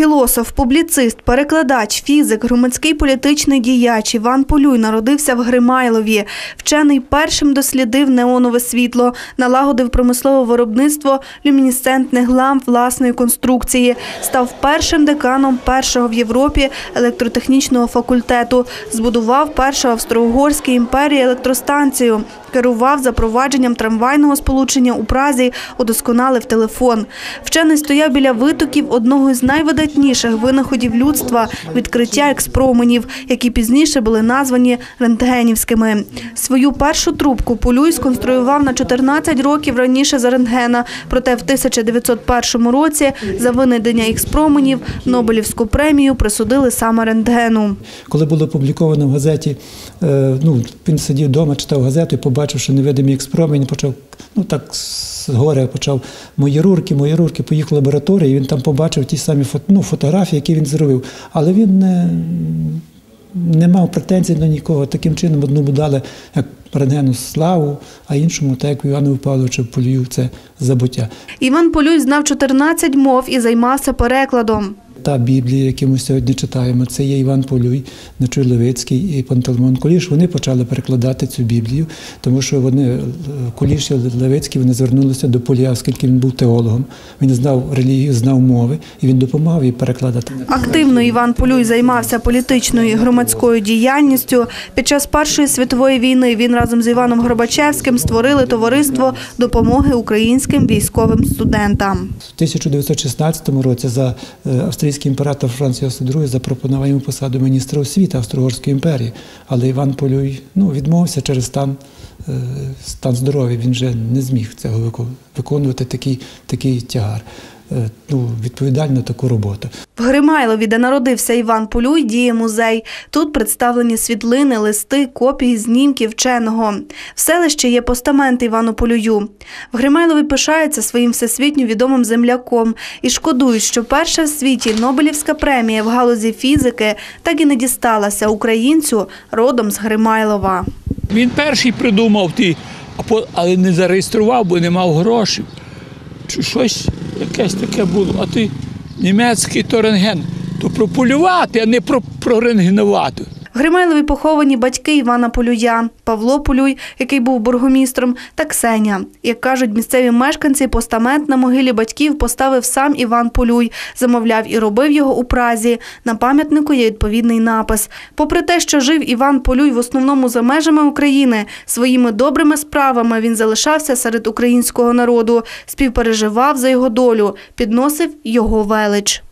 Філософ, публіцист, перекладач, фізик, громадський політичний діяч Іван Полюй народився в Гримайлові. Вчений першим дослідив неонове світло, налагодив промислове виробництво люмінесцентних ламп власної конструкції, став першим деканом першого в Європі електротехнічного факультету, збудував першу австро-угорській імперії електростанцію, керував запровадженням трамвайного сполучення у Празі, удосконалив телефон. Вчений стояв біля витоків одного з найвидатніших винаходів людства – відкриття експроменів, які пізніше були названі рентгенівськими. Свою першу трубку Полюй сконструював на 14 років раніше за рентгена, проте в 1901 році за винайдення експроменів Нобелівську премію присудили саме рентгену. Коли було опубліковано в газеті, е, ну, він сидів вдома, читав газету і побачив, що невидимі експромені, почав, ну так згоря почав мої рурки, мої рурки, поїхав в лабораторію, і він там побачив ті самі фото, ну, фотографії, які він зробив. Але він не, не мав претензій до нікого. Таким чином, одному дали як рентгену славу, а іншому, так як Івану Павловичу Полію, це забуття. Іван Полюй знав 14 мов і займався перекладом. Та Біблія, яку ми сьогодні читаємо, це є Іван Полюй, Нечуй Левицький і Пантелеймон Куліш. Вони почали перекладати цю Біблію, тому що вони е, Куліш і Левицький вони звернулися до Полія, оскільки він був теологом. Він знав релігію, знав мови, і він допомагав їй перекладати. Активно Іван Полюй займався політичною і громадською діяльністю. Під час Першої світової війни він разом з Іваном Горбачевським створили товариство допомоги українським військовим студентам. В 1916 році за е, австрійський імператор Франц Йосип II запропонував йому посаду міністра освіти Австро-Угорської імперії, але Іван Полюй ну, відмовився через стан, е, стан здоров'я. Він вже не зміг цього виконувати такий, такий тягар, ну, відповідальну таку роботу. В Гримайлові, де народився Іван Полюй, діє музей. Тут представлені світлини, листи, копії знімків вченого. В селищі є постамент Івану Полюю. В Гримайлові пишаються своїм всесвітньо відомим земляком і шкодують, що перша в світі Нобелівська премія в галузі фізики так і не дісталася українцю родом з Гримайлова. Він перший придумав ті, а по- але не зареєстрував, бо не мав грошей. Щось якесь таке було. А ти німецький то рентген, то прополювати, а не про, прорентгенувати. Гримайлові поховані батьки Івана Полюя, Павло Полюй, який був бургомістром, та Ксеня. Як кажуть місцеві мешканці, постамент на могилі батьків поставив сам Іван Полюй, замовляв і робив його у Празі. На пам'ятнику є відповідний напис. Попри те, що жив Іван Полюй в основному за межами України, своїми добрими справами він залишався серед українського народу, співпереживав за його долю, підносив його велич.